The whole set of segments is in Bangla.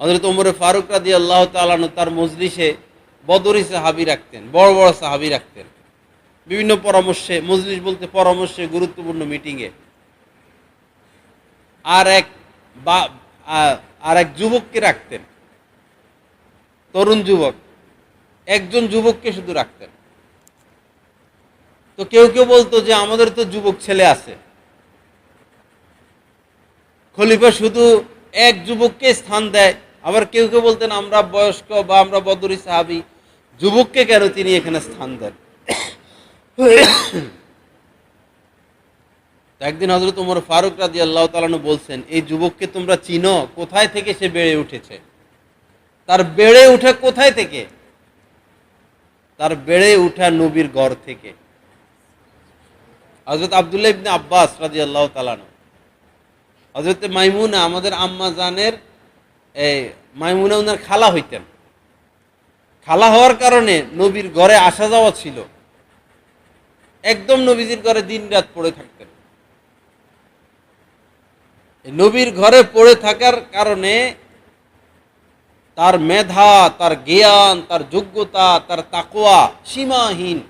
হজরত উমরে ফারুক রাদি আল্লাহ তালানু তার মজলিসে বদরি সাহাবি রাখতেন, বড় বড় সাহাবি রাখতেন। বিভিন্ন পরামর্শে, মজলিস বলতে পরামর্শে গুরুত্বপূর্ণ মিটিংয়ে। আর এক বা আর এক যুবককে রাখতেন। তরুণ যুবক। একজন যুবককে শুধু রাখতেন। তো কেউ কেউ বলতো যে, আমাদের তো যুবক ছেলে আছে। খলিফা শুধু এক যুবককে স্থান দেয় আবার কেউ কেউ বলতেন, আমরা বয়স্ক বা আমরা বদরি সাহাবি। যুবককে কেন তিনি এখানে স্থান দেন? একদিন হজরত উমর ফারুক রাজি আল্লাহ তালানু বলছেন, এই যুবককে তোমরা চিনো? কোথায় থেকে সে বেড়ে উঠেছে? তার বেড়ে উঠে কোথায় থেকে? তার বেড়ে উঠা নবীর ঘর থেকে। হজরত আবদুল্লাহ ইবনে আব্বাস রাজি আল্লাহ তালানু হজরত মাইমুনা, আমাদের আম্মা জানের এই মাইমুনা ওনার খালা হইতেন। খালা হওয়ার কারণে নবীর ঘরে আসা যাওয়া ছিল। একদম নবীজির ঘরে দিন রাত পড়ে থাকতেন। নবীর ঘরে পড়ে থাকার কারণে তার মেধা, তার জ্ঞান, তার যোগ্যতা, তার তাকোয়া সীমাহীন।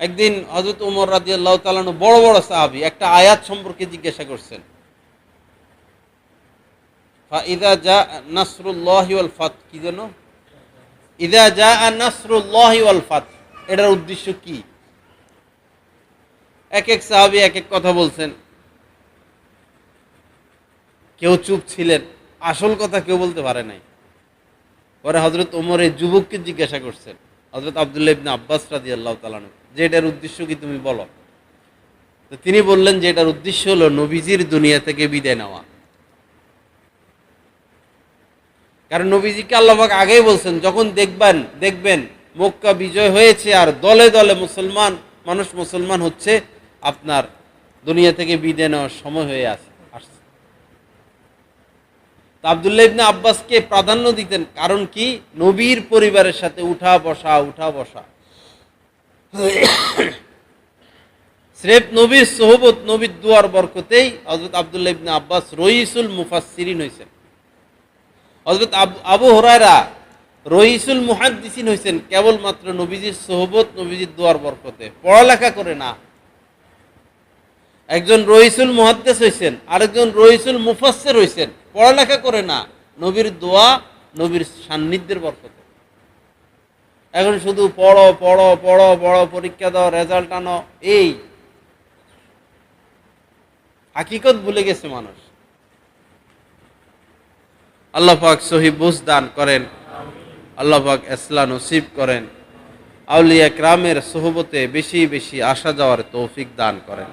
একদিন হজরত উমর রাজি আল্লাহ তালানু বড় বড় সাহাবি একটা আয়াত সম্পর্কে জিজ্ঞাসা করছেন। যা ওয়াল ফাত, কি যেন? ইদা যা ওয়াল ফাত, এটার উদ্দেশ্য কি? এক এক সাহাবি এক এক কথা বলছেন। কেউ চুপ ছিলেন, আসল কথা কেউ বলতে পারে নাই। পরে হজরত ওমর এই যুবককে জিজ্ঞাসা করছেন হজরত আবদুল্লাহ ইবনে আব্বাস রাজি আল্লাহ তালানু যে এটার উদ্দেশ্য কি তুমি বলো? তো তিনি বললেন যে এটার উদ্দেশ্য হলো নবীজির দুনিয়া থেকে বিদায় নেওয়া। কারণ নবীজিকে আল্লাহবাক আগেই বলছেন, যখন দেখবেন দেখবেন মক্কা বিজয় হয়েছে আর দলে দলে মুসলমান, মানুষ মুসলমান হচ্ছে, আপনার দুনিয়া থেকে বিদায় নেওয়ার সময় হয়ে আসে, আসছে। তো আবদুল্লাহ ইবনে আব্বাসকে প্রাধান্য দিতেন, কারণ কি? নবীর পরিবারের সাথে উঠা বসা উঠা বসা। স্রেফ নবীর সোহবত, নবীর দুয়ার বরকতেই হজরত আবদুল্লাহ ইবনে আব্বাস রইসুল মুফাসসিরিন হয়েছেন হজরত আবু- হরায়রা রইসুল মুহাদ্দিসিন হয়েছেন কেবলমাত্র নবীজির সোহবত, নবীজির দুয়ার বরকতে। পড়ালেখা করে না। একজন রহিসুল মুহাদ্দেস হয়েছেন আরেকজন রইসুল মুফাসসির হয়েছেন পড়ালেখা করে না। নবীর দোয়া, নবীর সান্নিধ্যের বরকতে। এখন শুধু পড়ো পড়ো পড়ো পড়ো, পরীক্ষা দাও, রেজাল্ট আনো, এই। হাকিকত ভুলে গেছে মানুষ। আল্লাহ পাক সহি বুঝ দান করেন। আল্লাহ পাক এসলা নসিব করেন। আউলিয়া ক্রামের সোহবতে বেশি বেশি আসা যাওয়ার তৌফিক দান করেন।